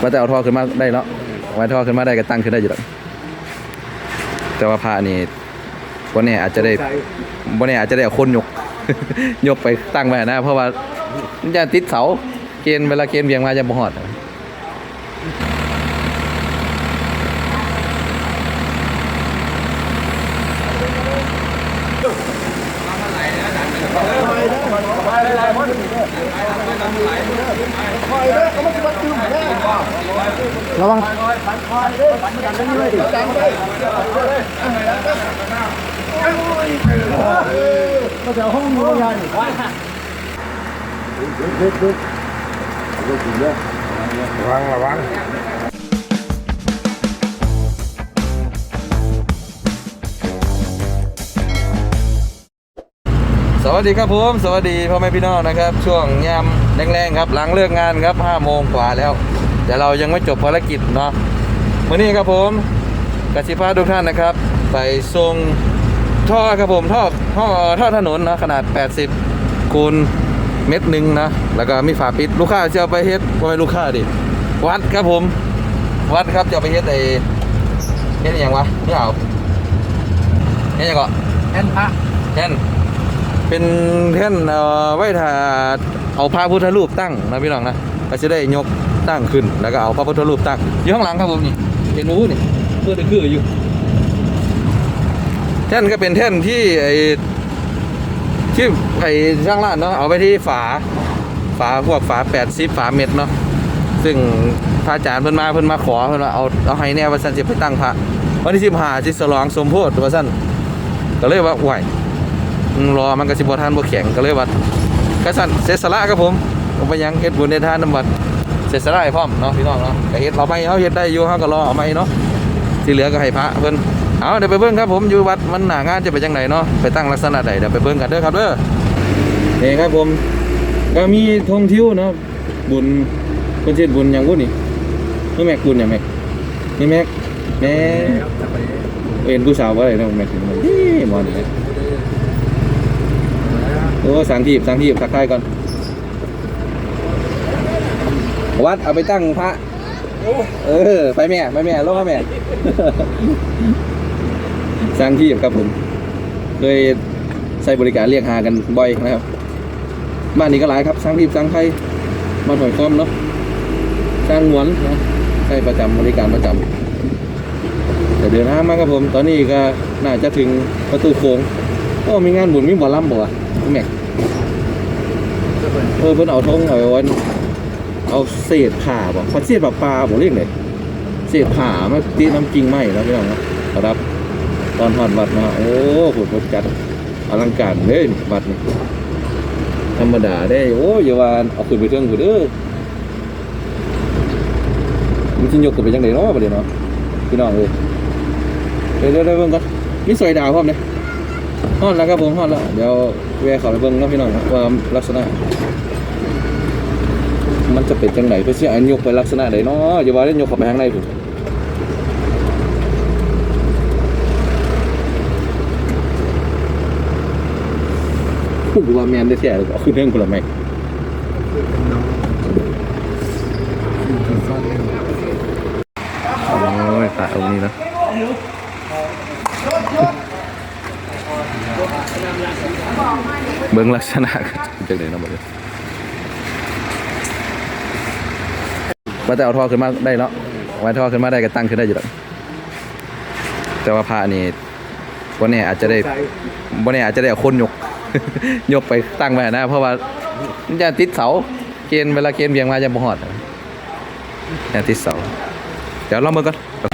ว่าแต่เอาท่อขึ้นมาได้เนาะไว้ท่อขึ้นมาได้ก็ตั้งขึ้นได้อยู่แล้วแต่ว่าพระนี่วันนี้อาจจะได้วันนี้อาจจะได้เอาคนยก ยกไปตั้งไว้นะ เพราะว่ามันจะติดเสาเกณฑ์เวลาเกณฑ์เบียงมาจะบ่ฮอด ระวังสวัสดีครับผมสวัสดีพ่อแม่พี่น้องนะครับ ช่วงยามแรงๆครับ หลังเลิกงานครับ5โมงกว่าแล้ว แต่เรายังไม่จบภารกิจเนาะวันนี้ครับผมกสิพาทุกท่านนะครับ ไปส่งท่อครับผมท่อท่อท่อถนนนะขนาด 80คูณเม็ดหนึ่งนะแล้วก็มีฝาปิดลูกค้าจะเอาไปเฮ็ดว่าไม่ลูกค้าดิวัดครับผม วัดครับจะเอาไปเฮ็ดไอเฮ็ดอหย่างวะนี่เอาเฮ็ดอหย่างก็แอนพระแท่นเป็นแท่นเอ่อไว้ถ้าเอาพระพุทธรูปตั้งนะพี่น้องนะก็จะได้ยก ตั้งขึ้น แล้วก็เอาพระพุทธรูปตั้งอยู่ข้างหลังครับผมนี่เห็นรู้นี่เพื่อจะคืออยู่แท่นก็เป็นแท่นที่ไอ้ที่ไอ้ช่างร้านเนาะเอาไปที่ฝาฝาพวกฝา80ฝาเม็ดเนาะซึ่งพระอาจารย์เพิ่นมาเพิ่นมาขอเพิ่นว่าเอาเอาให้แน่ว่าซั่นสิไปตั้งพระวันที่15สิฉลองสมโพธิว่าซั่นก็เลยว่าไหวรอมันก็สิบ่ทานบ่แข็งก็เลยว่ากระสันเสสละครับผมผมไปยังเฮ็ดบุญในทานน้ำบัด เสยสละให้พร้อมเนาะพี่น้องเนาะก็เฮ็ดเอาไปเฮาเฮ็ดได้อยู่เฮาก็รอเอาไปเนาะที่เหลือก็ให้พระเพิ่นเอาเดี๋ยวไปเบิ่งครับผมอยู่วัดมันหนางานจะไปจังไดเนาะไปตั้งลักษณะใดเดี๋ยวไปเบิ่งกันเด้อครับเด้อนี่ครับผมก็มีธงทิวเนาะบุญเพิ่นเฮ็ดบุญหยังบุญนี่นี่แม็กบุญหยังแม็กนี่แม็กแหน่เอ็นผู้สาวบ่ได้เนะแม็กนี่หมอนี่โอ้สังทีบสังทีบทักทายก่อน วัดเอาไปตั้งพระเออ ไปแม่ไปแม่ลงมาแม่สังทีบครับผมเคยใช้บริการเรียกหากันบ่อยนะครับ บ้านนี้ก็หลายครับสังทีบสังไทยบ้านหอยค้อมเนาะสร้างหวนนะใช้ประจำบริการประจำแต่เดินทามากครับผม ตอนนี้ก็น่าจะถึงประตูโค้งโอ้มีงานบุญมีบ่อลำบ่วะแม็กเออเพิ่นเอาทงเอาไว้ เอาเศษผ่าบ่เขาเศษแบบปลาบ่เรียกเลยเศษผ่ามาตีน้ำกิ่งไหม้แล้วพี่น้องนะครับ ตอนหอดวัดมาโอ้โหผลจัดอลังการเลยวัดนี่ธรรมดาได้ โอ้ยาว่าเอาขึ้นไปเทิงผู้เด้อมันสิยกขึ้นไปจังไดเนาะประเดี๋ยวเนาะพี่น้องเอ้ยเดี๋ยวเดี๋ยวเดี๋ยเบิ่งก่อนมีสวยดาวพร้อมเด้ฮอดแล้วครับผมฮอดแล้ว เดี๋ยวแวะเข้าไปเบิ่งนะพี่น้องว่าลักษณะ มันจะเป็นจังไหนเพื่อที่อันยกไปลักษณะใดเนาะอย่าว่าได้ยกเข้าไปข้างในผมกูว่าแมนได้แท้เปลยก็คือเรื่องคนละแม่โอ้ยตาองนี้นะเบิ่งลักษณะจังไหนเนะบ่เด้อ ว่าแต่เอาท่อขึ้นมาได้เนาะไว้ท่อขึ้นมาได้ก็ตั้งขึ้นได้อยู่แล้วแต่ว่าพระนี่วันนี้อาจจะได้วันนี้อาจจะได้คนยก ยกไปตั้งไว้นะ เพราะว่ามันจะติดเสาเกณฑ์เวลาเกณฑ์เบียงมาจะบ่หอดจะติดเสา เดี๋ยวลองมือก่อน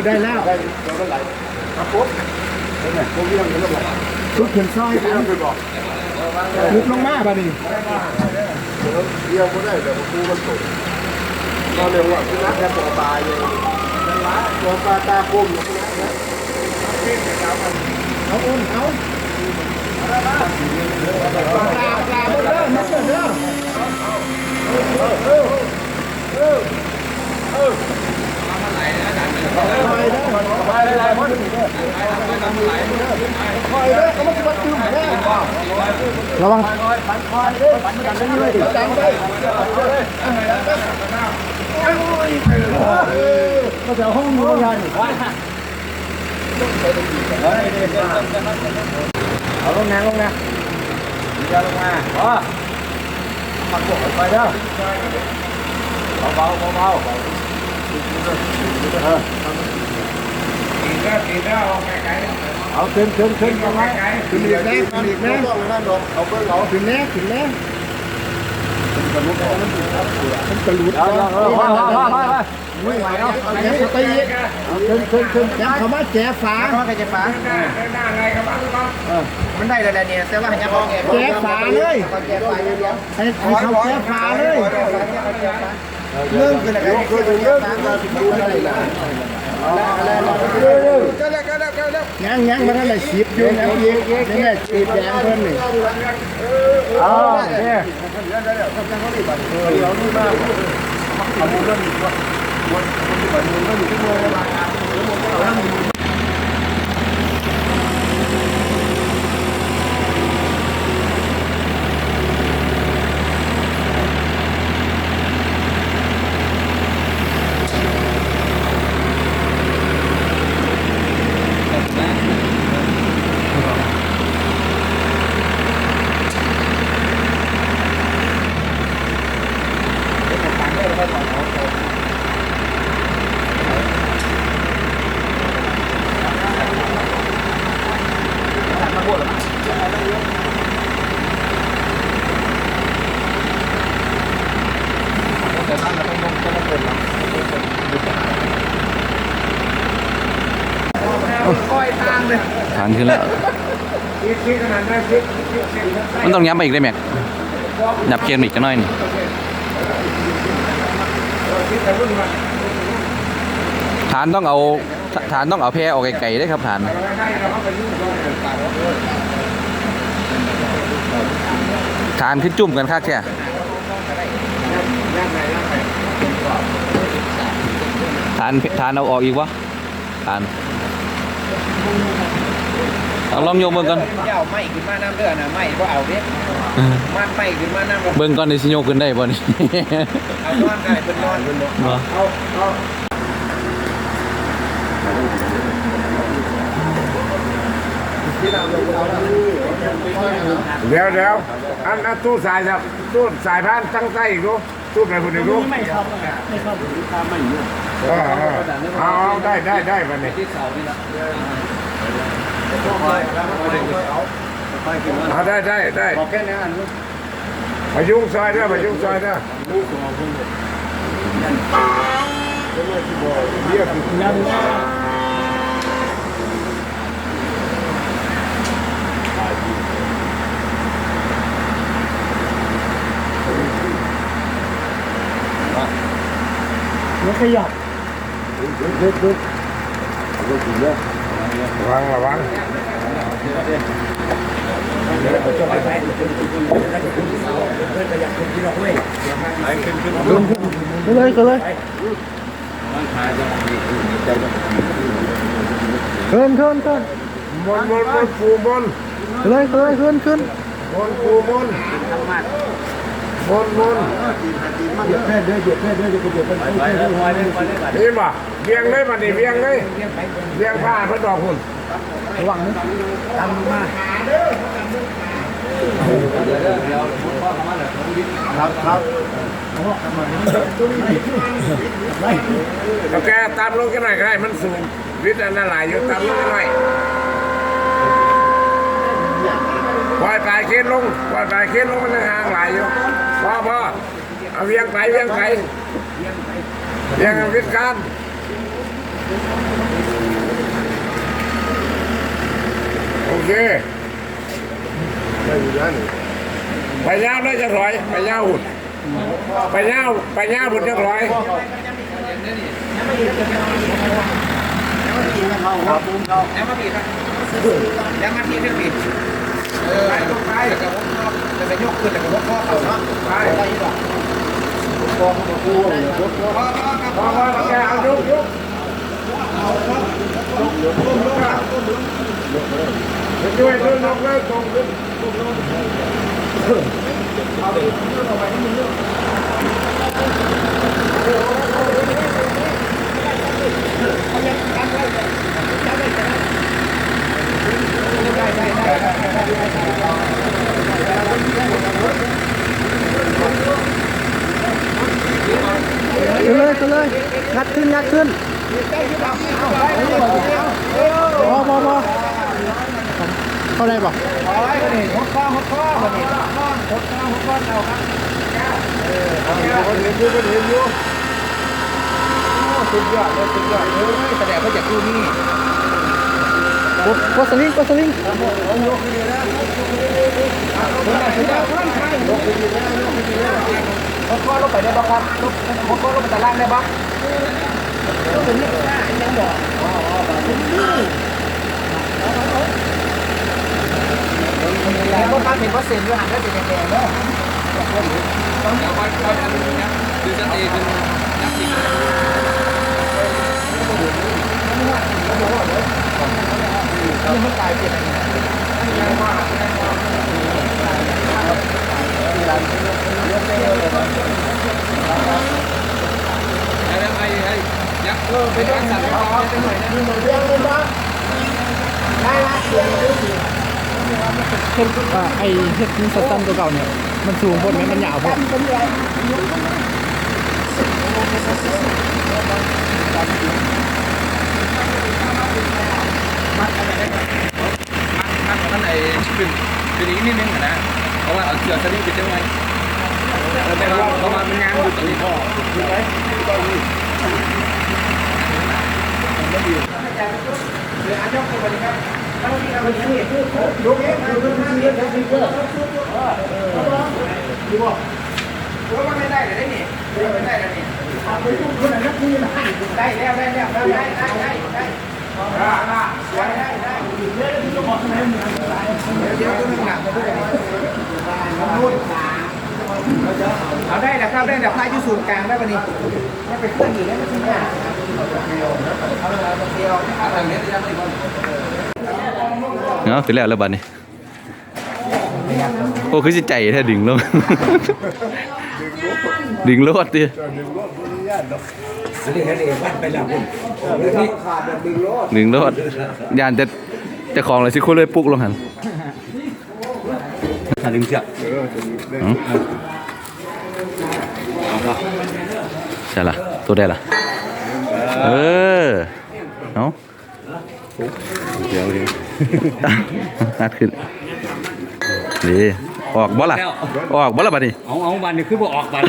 เออได้แล้วชุดขึ้นซอยกันลุกลงมาป่ะนี่เดียวก็ได้แต่ว่ากูมันตกก็เรียกว่าคือนักแค่ตัวปลาเลยตัวปลาตาคมอยู่นะเอาอุ่นเอาปลาปลาปลาหมดเลยมาเด้อ ระวังก็จะห้องนู้นยันเอาลงนะลงนะอย่าลงมาอ๋อปักหัวไปเด้อเบาเบาเบา เบาเอาขึ้นขึ้นขึ้นมาขึ้นอีกแน่ขึ้นอีกแน่ต้องนั่นดอกเอาเบิ้งเอาขึ้นแน่ขึ้นแน่มันกระลุดเอาไม่ไหวแล้วแกสตีขึ้นขึ้นขึ้นแกเขามาแกฝาว่าใครจะฟ้ามันได้แล้วเนี่ยแต่ว่าให้ยังพอแก่แกฝาเลยแก่ฟ้าอย่างเดียวให้เขาแกฝาเลย เรื่องคืออะไรยกขึ้นเยอะขึ้นมาดูให้ได้นะก็แล้วก็แล้ว ก็แล้วยังยังมาท่านไหนสิบอยู่ยังอีกนี่และสีแดงเพิ่นนี่อ๋อเนี่ยคอยทางเลยทานขึ้นแล้วมันต้องย้ำไปอีกได้แม็กหยับเกมอีกจะน้อยนี่ฐานต้องเอาฐานต้องเอาแพรออกไกลๆได้ครับฐานฐานขึ้นจุ่มกันคักแค่ฐานฐานเอาออกอีกวะฐาน เอาลองโยมเบิ่งก่อนเจ้าไม่ขึ้นมาน้ำเดือดนะไม่ก็เอาเด้มันไม่ขึ้นมาน้ำเบิ่งก่อนในสิโยกขึ้นได้บ่นี่เอานอนได้เป็นนอนเป็นนอนบ่เดี๋ยวเดี๋ยวอันอันตู้สายครับตู้สายพานตั้งใจอีกดู ตู้ไหนคนหนึ่งดูไม่ชอบไม่ชอบทำไม่ยอะเอาเอาได้ได้ได้วันนี้เอาได้ได้ได้บอกแค่นี้อันพยุงซอยด้วยพยุงซอยด้วย มันขยับระวังระวังไปเลยก็เลยขึ้นขึ้นขึ้นบนบนบนปูบนเลยเลยขึ้นขึ้นบนปูบน บนบนเหยียบแค่เด้อเหยียบแค่เด้อจะเหยียบไปไปไปไปนี่บ่เบียงเลยมาดิเบียงเลยเบียงผ้าพระดอกหุ่นระวังนะตามมาครับครับแล้วแกตามลงกันหน่อยก็ได้มันสูงวิทย์อันนั้นหลายอยู่ตามลงกันหน่อยปล่อยปลายเค้นลงปล่อยปลายเค้นลงมันยังห่างหลายอยู่ พ่อพ่อเอาเวียงไปเวียงไปเวียงวิทย์การโอเคได้อยู่แล้วนี่ไปยาวเลยจะถอยไปย่าหุ่นไปย่าไปย่าหุ่นจะถอยแล้วมาบีบครับแล้วมาทีเรื่องบีบ เออไปลงไปแล้วก็วกรอบแล้วก็ยกขึ้นแล้วก็วกข้อเขาเนาะไปไปดีกว่าพอเขาพูดเลยรถรถพอพอครับพอพอแกเอายุกยุกช่วยช่วยนกเลยตรงขึ้น ขึ้นเลยขึ้นเลยงัดขึ้นงัดขึ้นพอพอพอเข้าได้ป่ะขอให้คนนี้หกข้อหกข้อหกข้อหกข้อหกข้อเอาครับคนเห็นอยู่เห็นอยู่สุดยอดเลยสุดยอดเลยแสดงว่าจากคู่นี้ กดกดสลิงกดสลิงคนไหนสุดยอดคนไหนยกขึ้นดีแล้วยกขึ้นดีแล้วหกข้อลงไปได้บ้างครับหกข้อลงไปตารางได้บ้างแล้วก็ตั้งเป็นเปอร์เซ็นต์ด้วยหันได้เป็นแดงๆเนาะเฮ็ด อ่าไอเฮ็ดสตันตัวเก่าเนี่ย มันสูงพดไหมมันยาวพด ท่านไอ้ขึ้นขึ้นอีกนิดนึงนะเพราะว่าเอาเชือกสลิงปิดได้ไหมแต่ว่าเพราะว่ามันงานอยู่ตรงนี้ว่า ไม่ได้เลยได้นี่ไม่ได้เลยนี่ไปพูด้แล้วได้แล้วได้ได้ได้ได้ได้เดี๋ยวตัวนึงหนักมาด้วยเอาได้แล้วครับได้แล้วพายอยู่ศูนย์กลางได้ปะนี่ไม่ไปเคลื่อนอยู่แล้วไม่ใช่ไหมเอาเลยเอาเดียวเอาแบบนี้จะยังไม่ก่อนเนาะคือแล้วแล้วบัดนี้ โอ้คือสิใจแท้ดึงลง ดึงโลดดิสิริเดชวัดไปแล้วคุณนี่ขาดแบบดึงโลดดึงโลดยานจะจะของเลยสิคุณเลยปลุกลงหันหันดึงเชือกเออจะมีได้ใช่ละตัวได้ละเออเอาเดี๋ยวเดี๋ยวนัดขึ้นดีออกบ่ล่ะออกบ่ล่ะบัดนี้เอาเอาบันนี่คือบ่ออกบัน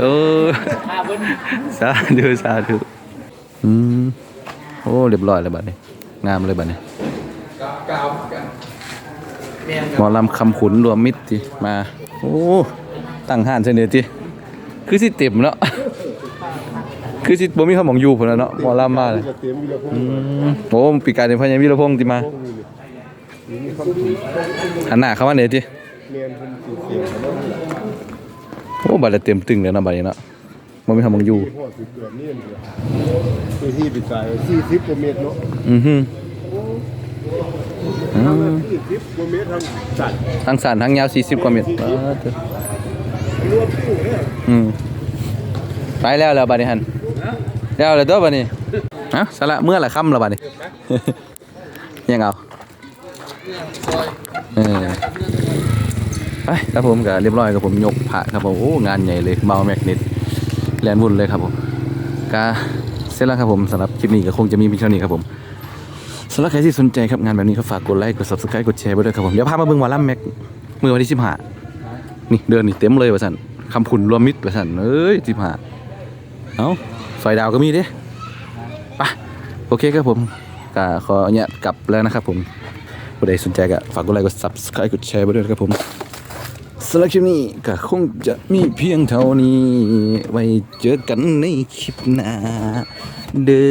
เออสาธุสาธุอืมโอ้เรียบร้อยแล้วบัดนี้ งามเลยบัดนี้หมอลำคำขุนรวมมิตรทีมา โอ้ตั้งห้านเสนอทีคือสิเต็มเนาะคือสิบ่มีคำของอยู่พุ่นแล้วเนาะหมอลำมาเลยอืมโอ้ปีกายในพญาวิรพงษ์ติมาหันหน้าเข้ามาเนี่ยติ โอ้บัดละเต็มตึงแล้วเนาะบัดนี้เนาะบ่มีคำของอยู่พ่อสิเกิดเนี่ยเดียวคือที่ปิดตายสี่สิบกว่าเมตรเนาะอือฮึอืมสี่สิบกว่าเมตรทางสัตว์ทั้งสั้นทั้งยาว40กว่าเมตรอ่าเถอะรวมตู้เนี่ยอืมไปแล้วแล้วบัดนี้หั่นแล้วแล้วตัวบัดนี้ฮะสละเมื่อละค่ำแล้วบัดนี้ยังเอาเออ ไปครับผมก็เรียบร้อยครับผมยกพระครับผมโอ้งานใหญ่เลยเมาแมกเนตแลนวุ่นเลยครับผมก็เสร็จแล้วครับผมสำหรับคลิปนี้ก็คงจะมีเพียงเท่านี้ครับผมสำหรับใครที่สนใจครับงานแบบนี้ก็ฝากกดไลค์กด subscribe กดแชร์ไปด้วยครับผมเดี๋ยวพามาเบิ่งวาลัมแม็กเมื่อวันที่15นี่เดือนนี่เต็มเลยว่าสันคำขุนรวมมิตรว่าสันเอ้ย15เอ้าไฟดาวก็มีเด้ไปโอเคครับผมก็ขอเนี่ยกลับแล้วนะครับผมผู้ใดสนใจก็ฝากกดไลค์กด subscribe กดแชร์ไปด้วยครับผม สำหรับคลิปนี้ก็คงจะมีเพียงเท่านี้ ไว้เจอกันในคลิปหน้าเด้อ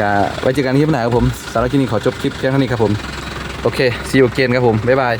ก็ไว้เจอกันคลิปหน้าครับผมสำหรับคลิปนี้ขอจบคลิปแค่เท่านี้ครับผม โอเคซีอูเกนครับผม บ๊ายบาย